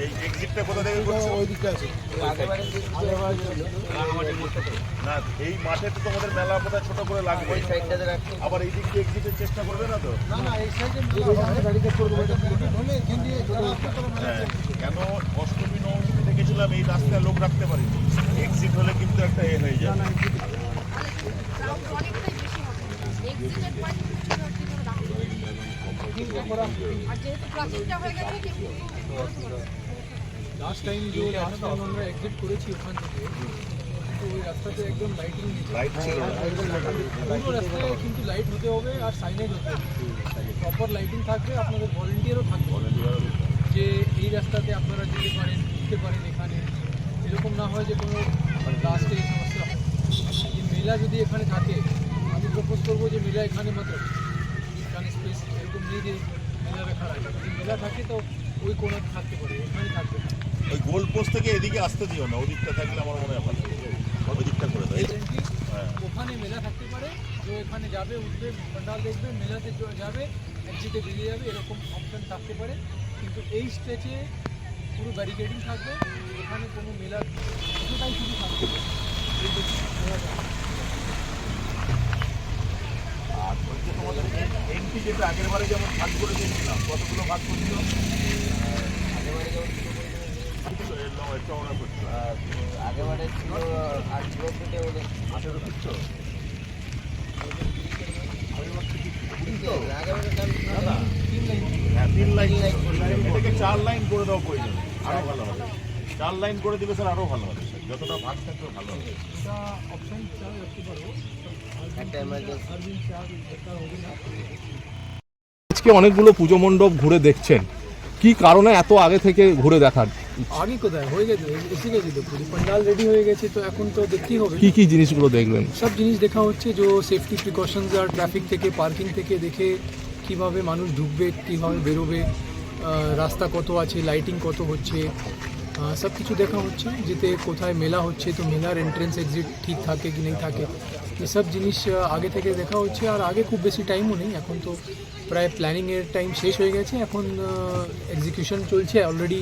এই এক্সিটটা কোথা থেকে করছ? না এই মাঠে তো তোমাদের মেলা বোধহয় ছোট করে লাগবে। আবার এই দিক দিয়ে এক্সিটের চেষ্টা করবে না তো? হ্যাঁ। কেন অষ্টমী নবমী দেখেছিলাম এই রাস্তায় লোক রাখতে পারিনি। এক্সিট হলে কিন্তু একটা এ হয়ে যায় আর যেহেতু প্রাচীনটা হয়ে গেছে কিন্তু লাস্ট টাইম যে আমরা এক্সিট করেছি ওখান থেকে ওই রাস্তাতে একদম লাইটিং নেই লাইট ছিল। পুরো রাস্তায় কিন্তু লাইট হতে হবে আর সাইনেজ হতে হবে। প্রপার লাইটিং থাকবে আপনাদের ভলেন্টিয়ারও থাকবে। যে এই রাস্তাতে আপনারা যেতে পারেন ঘুরতে পারেন এখানে। এরকম না হয় যে কোনো লাস্টে সমস্যা হয়। মেলা যদি এখানে থাকে প্রপোজ করব যে মেলা এখানে মাত্র। এখানে স্পেস এরকম নেই যে মেলা যদি মেলা থাকে তো ওই কোনো থাকতে পারে ওখানে থাকবে ওই গোল পোস্ট থেকে এদিকে আসতে দিও না ওদিকটা থাকলে আমার মনে হয় ভালো। ওই দিকটা করে দাও হ্যাঁ। ওখানে মেলা থাকতে পারে যে এখানে যাবে উঠবে প্যান্ডাল দেখবে মেলাতে যাবে এক্সিটে বেরিয়ে যাবে এরকম অপশন থাকতে পারে। কিন্তু এই স্টেজে পুরো ব্যারিকেডিং থাকবে এখানে কোনো মেলা কিছুটাই শুধু থাকবে না। এই যে মেলাটা। আর ওই যে তোমাদের এন্ট্রি যেটা আগের বারে যেমন ভাগ করে দিয়েছিলাম কতগুলো ভাগ করছিল আগেবারে ছিল আঠেরো ফিটে ওদের আঠেরো ফিট। তো আগেবারে না না হ্যাঁ তিন লাইন। চার লাইন করে দাও প্রয়োজন। আরও ভালো হবে। চার লাইন করে দিবে স্যার আরও ভালো হবে যতটা ভাগ থাকবে ভালো হবে। আজকে অনেকগুলো পুজো মণ্ডপ ঘুরে দেখছেন। কি কারণে এত আগে থেকে ঘুরে দেখার আগে কোথায়? হয়ে গেছে এসে গেছে তো পুরো পান্ডাল রেডি হয়ে গেছে তো এখন তো দেখতেই হবে? কি কি জিনিসগুলো দেখলেন? সব জিনিস দেখা হচ্ছে যে সেফটি প্রিকশনস আর ট্রাফিক থেকে পার্কিং থেকে দেখে কীভাবে মানুষ ঢুকবে কীভাবে বেরোবে রাস্তা কত আছে লাইটিং কত হচ্ছে সব কিছু দেখা হচ্ছে, যেতে কোথায় মেলা হচ্ছে, তো মেলার এন্ট্রেন্স এক্সিট ঠিক থাকে কি নেই থাকে, এসব জিনিস আগে থেকে দেখা হচ্ছে, আর আগে খুব বেশি টাইমও নেই, এখন তো প্রায় প্ল্যানিংয়ের টাইম শেষ হয়ে গেছে, এখন এক্সিকিউশন চলছে অলরেডি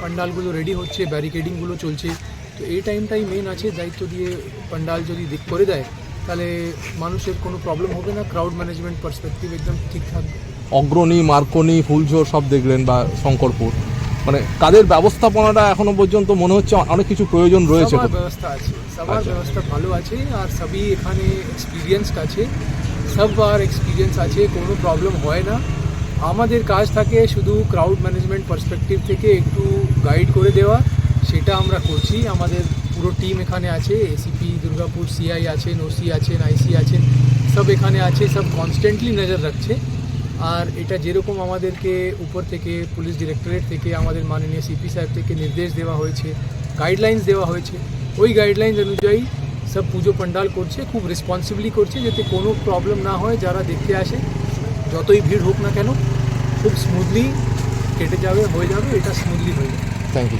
পান্ডালগুলো রেডি হচ্ছে ব্যারিকেডিংগুলো চলছে, তো এই টাইমটাই মেন আছে, দায়িত্ব দিয়ে পান্ডাল যদি দিক করে দেয়, তাহলে মানুষের কোনো প্রবলেম হবে না ক্রাউড ম্যানেজমেন্ট পার্সপেক্টিভ একদম ঠিক থাকবে। অগ্রণী মার্কনি ফুলঝোর সব দেখলেন বা শঙ্করপুর। মানে কাদের ব্যবস্থাপনাটা এখনও পর্যন্ত মনে হচ্ছে অনেক কিছু প্রয়োজন রয়েছে। ব্যবস্থা আছে সবার আচ্ছা। ব্যবস্থা ভালো আছে আর সবই এখানে এক্সপিরিয়েন্সড আছে। সবার এক্সপিরিয়েন্স আছে কোনো প্রবলেম হয় না। আমাদের কাজ থাকে শুধু ক্রাউড ম্যানেজমেন্ট পার্সপেক্টিভ থেকে একটু গাইড করে দেওয়া সেটা আমরা করছি। আমাদের পুরো টিম এখানে আছে এসিপি দুর্গাপুর সিআই আছেন ওসি আছেন আইসি আছেন সব এখানে আছে সব কনস্ট্যান্টলি নজর রাখছে। আর এটা যেরকম আমাদেরকে উপর থেকে পুলিশ ডিরেক্টরেট থেকে আমাদের মাননীয় সিপি সাহেব থেকে নির্দেশ দেওয়া হয়েছে গাইডলাইন্স দেওয়া হয়েছে, ওই গাইডলাইন্স অনুযায়ী সব পুজো পান্ডাল করছে, খুব রেসপন্সিবলি করছে যাতে কোনো প্রবলেম না হয়, যারা দেখতে আসে, যতই ভিড় হোক না কেন, খুব স্মুথলি কেটে যাবে, হয়ে যাবে, এটা স্মুথলি হয়ে যাবে। Thank you